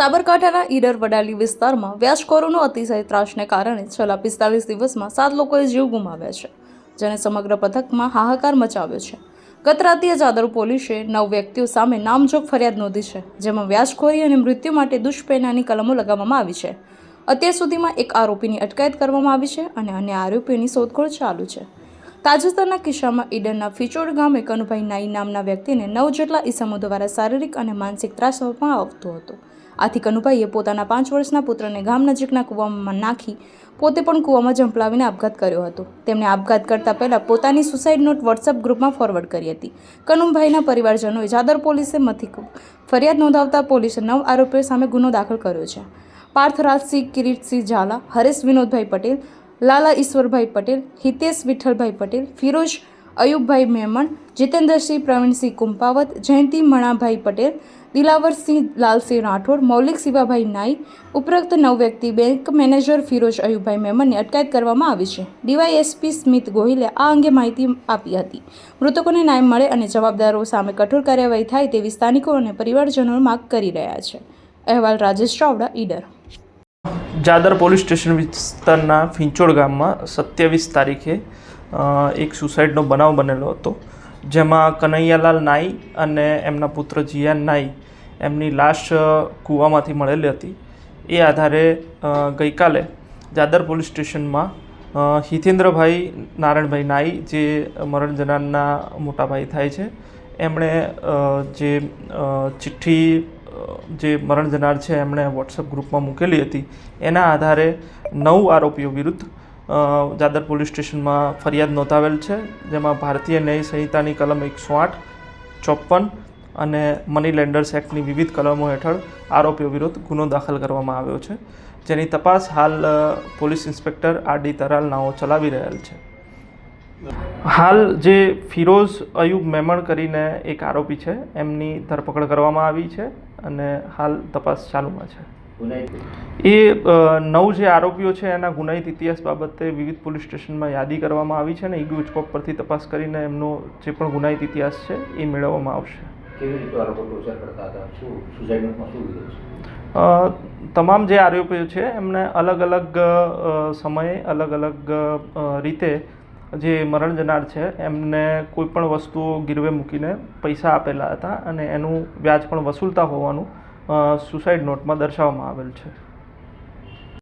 સાબરકાંઠાના ઈડર વડાલી વિસ્તારમાં વ્યાજખોરોનો અતિશય ત્રાસને કારણે છેલ્લા પિસ્તાલીસ દિવસમાં સાત લોકોએ જીવ ગુમાવ્યા છે, જેને સમગ્ર પથકમાં હાહાકાર મચાવ્યો છે. ગત રાત્રિએ જાદર પોલીસે નવ વ્યક્તિઓ સામે નામજોગ ફરિયાદ નોંધી છે, જેમાં વ્યાજખોરી અને મૃત્યુ માટે દુષ્પેનાની કલમો લગાવવામાં આવી છે. અત્યાર સુધીમાં એક આરોપીની અટકાયત કરવામાં આવી છે અને અન્ય આરોપીઓની શોધખોળ ચાલુ છે. તાજેતરના કિસ્સામાં ઈડરના ફિચોડ ગામે કનુભાઈ નાઈ નામના વ્યક્તિને નવ જેટલા ઈસમો દ્વારા શારીરિક અને માનસિક ત્રાસ આપવામાં આવતો હતો. આથી કનુભાઈએ પોતાના પાંચ વર્ષના પુત્રને ગામ નજીકના કૂવામાં નાખી પોતે પણ કૂવામાં ઝંપલાવીને આપઘાત કર્યો હતો. તેમણે આપઘાત કરતા પહેલાં પોતાની સુસાઇડ નોટ વોટ્સએપ ગ્રુપમાં ફોરવર્ડ કરી હતી. કનુભાઈના પરિવારજનોએ જાદર પોલીસે મથિક ફરિયાદ નોંધાવતા પોલીસે નવ આરોપીઓ સામે ગુનો દાખલ કર્યો છે. પાર્થ રાજસિંહ કિરીટસિંહ ઝાલા, હરેશ વિનોદભાઈ પટેલ, લાલા ઈશ્વરભાઈ પટેલ, હિતેશ વિઠ્ઠલભાઈ પટેલ, ફિરોજ અયુબભાઈ મેમણ, જીતેન્દ્રસિંહ, પ્રવીણસિંહ કુંપાવત, જયંતિ મણાભાઈ પટેલ, દિલાવરસિંહ લાલસિંહ રાઠોડ, મૌલિક શિવાભાઈ નાઈ, ઉપરોક્ત નવ વ્યક્તિ બેંક મેનેજર ફિરોજ અયુબભાઈ મેમણની અટકાયત કરવામાં આવી છે. ડીવાયએસપી સ્મિત ગોહિલે આ અંગે માહિતી આપી હતી. મૃતકોને ન્યાય મળે અને જવાબદારો સામે કઠોર કાર્યવાહી થાય તેવી સ્થાનિકો અને પરિવારજનો માગ કરી રહ્યા છે. અહેવાલ રાજેશ ચાવડા, ઈડર. જાદર પોલીસ સ્ટેશન વિસ્તારના ફિંચોડ ગામમાં સત્યાવીસ તારીખે એક સુસાઇડનો બનાવ બનેલો હતો, જેમાં કનૈયાલાલ નાઈ અને એમના પુત્ર જીયાન નાઈ એમની લાશ કૂવામાંથી મળેલી હતી. એ આધારે ગઈકાલે જાદર પોલીસ સ્ટેશનમાં હિતેન્દ્રભાઈ નારાયણભાઈ નાઈ જે મરણ જનારના મોટા ભાઈ થાય છે, એમણે જે ચિઠ્ઠી જે મરણ જનાર છે એમણે વોટ્સઅપ ગ્રુપમાં મૂકેલી હતી, એના આધારે નવ આરોપીઓ વિરુદ્ધ અ, દાદર પોલીસ સ્ટેશનમાં ફરિયાદ નોંધાવેલ છે જેમાં ભારતીય ન્યાય સંહિતાની કલમ એકસો આઠ ચોપન અને મની લેન્ડર્સ એક્ટની વિવિધ કલમો હેઠળ આરોપીઓ વિરુદ્ધ ગુનો દાખલ કરવામાં આવ્યો છે જેની તપાસ હાલ police inspector R D Taral નાઓ ચલાવી રહેલ છે. હાલ જે ફિરોઝ અયુબ મેમણ કરીને એક આરોપી છે એમની ધરપકડ કરવામાં આવી છે અને હાલ તપાસ ચાલુમાં છે. એ નવ જે આરોપીઓ છે એના ગુનાહિત ઇતિહાસ બાબતે વિવિધ પોલીસ સ્ટેશનમાં યાદી કરવામાં આવી છે અને ઈગી ઉચકોપ પરથી તપાસ કરીને એમનો જે પણ ગુનાહિત ઇતિહાસ છે એ મેળવવામાં આવશે. તમામ જે આરોપીઓ છે એમને અલગ અલગ સમયે અલગ અલગ રીતે જે મરણ જનાર છે એમને કોઈ પણ વસ્તુઓ ગીરવે મૂકીને પૈસા આપેલા હતા અને એનું વ્યાજ પણ વસૂલતા હોવાનું સુસાઇડ નોટમાં દર્શાવવામાં આવેલ છે.